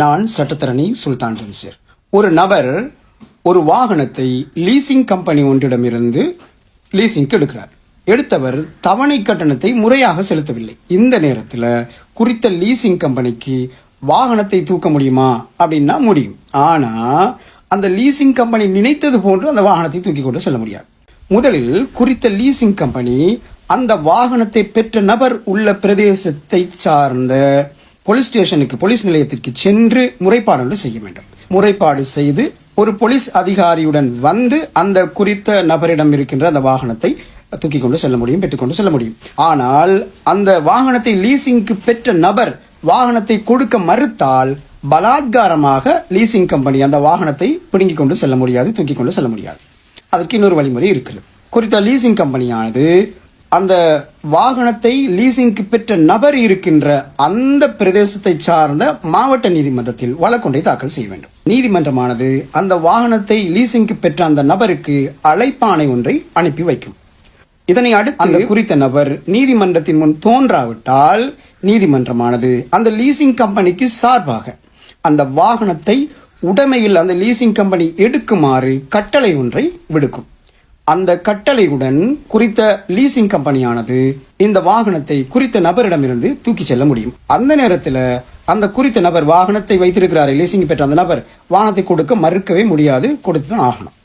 நான் சட்டத்தரணி சுல்தான் ரன்சீர் ஒரு நபர் ஒரு வாகனத்தை லீசிங் கம்பெனி ஒன்றிடமிருந்து லீசிங்க்கு எடுக்கிறார். எடுத்தவர் தவணை கட்டணத்தை முறையாக செலுத்தவில்லை. இந்த நேரத்தில் குறித்த லீசிங் கம்பெனிக்கு வாகனத்தை தூக்க முடியுமா அப்படின்னா முடியும். ஆனால் அந்த லீசிங் கம்பெனி நினைத்தது போன்று அந்த வாகனத்தை தூக்கி கொண்டு செல்ல முடியாது. முதலில் குறித்த லீசிங் கம்பெனி அந்த வாகனத்தை பெற்ற நபர் உள்ள பிரதேசத்தை சார்ந்த போலீஸ் ஸ்டேஷனுக்கு போலீஸ் நிலையத்திற்கு சென்று முறைப்பாடு செய்ய வேண்டும். முறைப்பாடு செய்து ஒரு போலீஸ் அதிகாரியுடன் வந்து அந்த குறித்த நபரிடம் இருக்கின்ற அந்த வாகனத்தை தூக்கி கொண்டு செல்ல முடியும் பெற்றுக்கொண்டு செல்ல முடியும். ஆனால் அந்த வாகனத்தை லீசிங்க்கு பெற்ற நபர் வாகனத்தை கொடுக்க மறுத்தால் பலாத்காரமாக லீசிங் கம்பெனி அந்த வாகனத்தை பிடுங்கிக் கொண்டு செல்ல முடியாது தூக்கி கொண்டு செல்ல முடியாது. அதற்கு இன்னொரு வழிமுறை இருக்கிறது. குறித்த லீசிங் கம்பெனியானது அந்த வாகனத்தை லீசிங்க்கு பெற்ற நபர் இருக்கின்ற அந்த பிரதேசத்தை சார்ந்த மாவட்ட நீதிமன்றத்தில் வழக்கொன்றை தாக்கல் செய்ய வேண்டும். நீதிமன்றமானது அந்த வாகனத்தை லீசிங்க்கு பெற்ற அந்த நபருக்கு அழைப்பானை ஒன்றை அனுப்பி வைக்கும். இதனை அடுத்து அந்த குறித்த நபர் நீதிமன்றத்தின் முன் தோன்றாவிட்டால் நீதிமன்றமானது அந்த லீசிங் கம்பெனிக்கு சார்பாக அந்த வாகனத்தை உடைமையில் அந்த லீசிங் கம்பெனி எடுக்குமாறு கட்டளை ஒன்றை விடுக்கும். அந்த கட்டளையுடன் குறித்த லீசிங் கம்பெனியானது இந்த வாகனத்தை குறித்த நபரிடமிருந்து தூக்கி செல்ல முடியும். அந்த நேரத்தில் அந்த குறித்த நபர் வாகனத்தை வைத்திருக்கிறார் லீசிங் பெற்ற அந்த நபர் வாகனத்தை கொடுக்க மறுக்கவே முடியாது கொடுத்து தான் ஆகணும்.